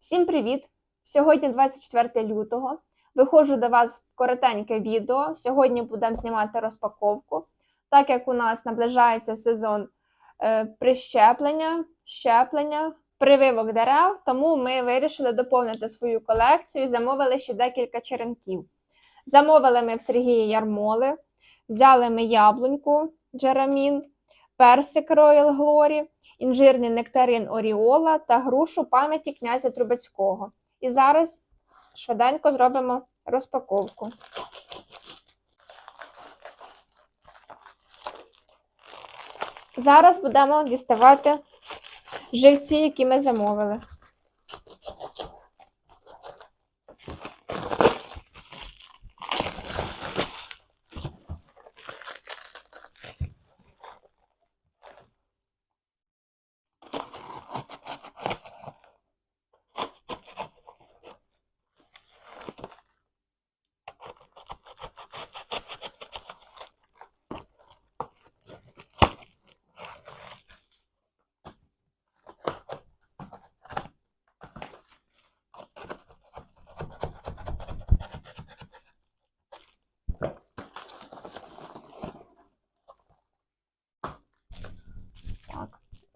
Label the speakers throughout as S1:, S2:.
S1: Всім привіт! Сьогодні 24 лютого. Виходжу до вас в коротеньке відео. Сьогодні будемо знімати розпаковку. Так як у нас наближається сезон е, прищеплення, щеплення, прививок дерев, тому ми вирішили доповнити свою колекцію замовили ще декілька черенків. Замовили ми в Сергія Ярмоли, взяли ми яблуньку Джерамін, персик Royal Glory, інжирний нектарин Оріола та грушу пам'яті князя Трубецького. І зараз швиденько зробимо розпаковку. Зараз будемо діставати живці, які ми замовили.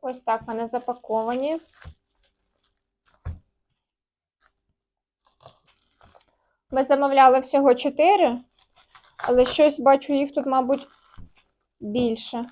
S1: Ось так вони запаковані. Ми замовляли всього 4, але щось бачу, їх тут, мабуть, більше.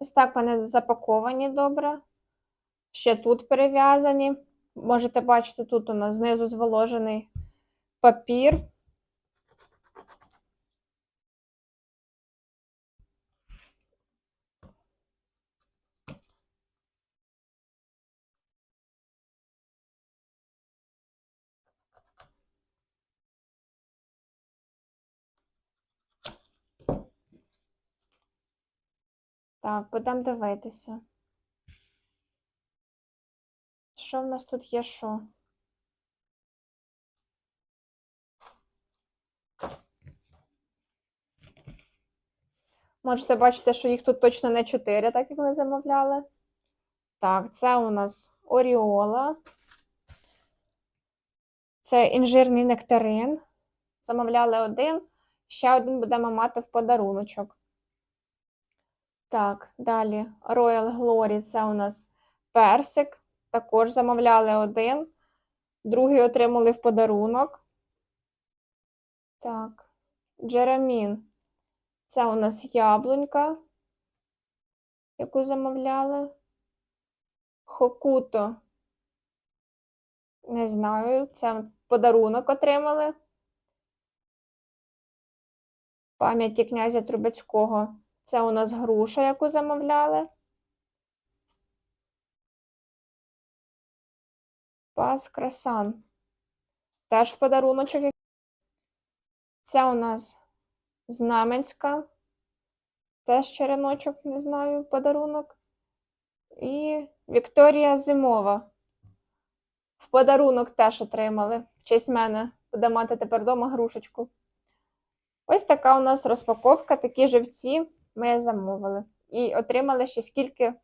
S1: Ось так вони запаковані добре. Ще тут перев'язані. Можете бачити, тут у нас знизу зволожений папір. Так, будемо дивитися. Що в нас тут є що? Можете бачити, що їх тут точно не 4, так як ми замовляли. Так, це у нас Оріола. Це інжирний нектарин. Замовляли один. Ще один будемо мати в подаруночок. Так, далі Royal Glory це у нас персик. Також замовляли один. Другий отримали в подарунок. Так, Джерамін. Це у нас яблунька, яку замовляли. Хокуто. Не знаю, це подарунок отримали. Пам'яті князя Трубецького. Це у нас груша, яку замовляли. Пас Красан. Теж в подаруночок. Це у нас Знаменська. Теж череночок, не знаю, подарунок. І Вікторія Зимова. В подарунок теж отримали. В честь мене буде мати тепер вдома грушечку. Ось така у нас розпаковка, такі живці ми замовили. І отримали ще скільки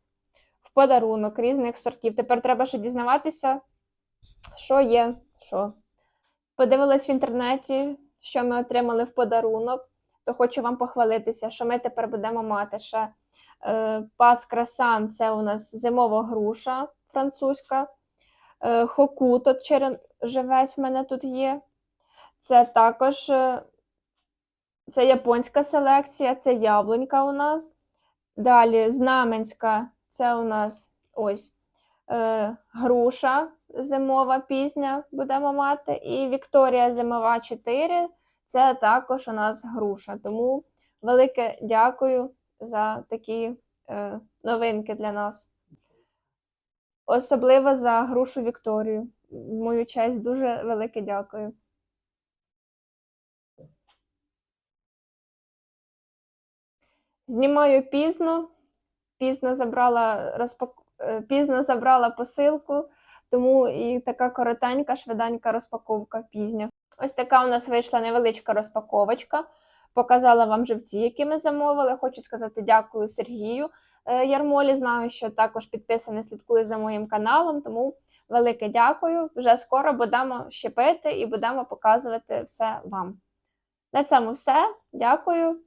S1: в подарунок різних сортів. Тепер треба ще дізнаватися, що є, що. Подивилась в інтернеті, що ми отримали в подарунок, то хочу вам похвалитися, що ми тепер будемо мати ще е, пас красан це у нас зимова груша французька. Е, хокуто черен... живець в мене тут є. Це також. Це японська селекція, це яблунька у нас. Далі знаменська, це у нас ось е, груша зимова пізня будемо мати. І Вікторія зимова 4 це також у нас груша. Тому велике дякую за такі е, новинки для нас. Особливо за грушу Вікторію. Мою честь дуже велике дякую. Знімаю пізно, пізно забрала розпак... е, пізно забрала посилку, тому і така коротенька, швиденька розпаковка пізня. Ось така у нас вийшла невеличка розпаковочка. Показала вам живці, які ми замовили. Хочу сказати дякую Сергію е, Ярмолі. Знаю, що також підписаний, слідкує за моїм каналом, тому велике дякую. Вже скоро будемо щепити і будемо показувати все вам. На цьому все. Дякую.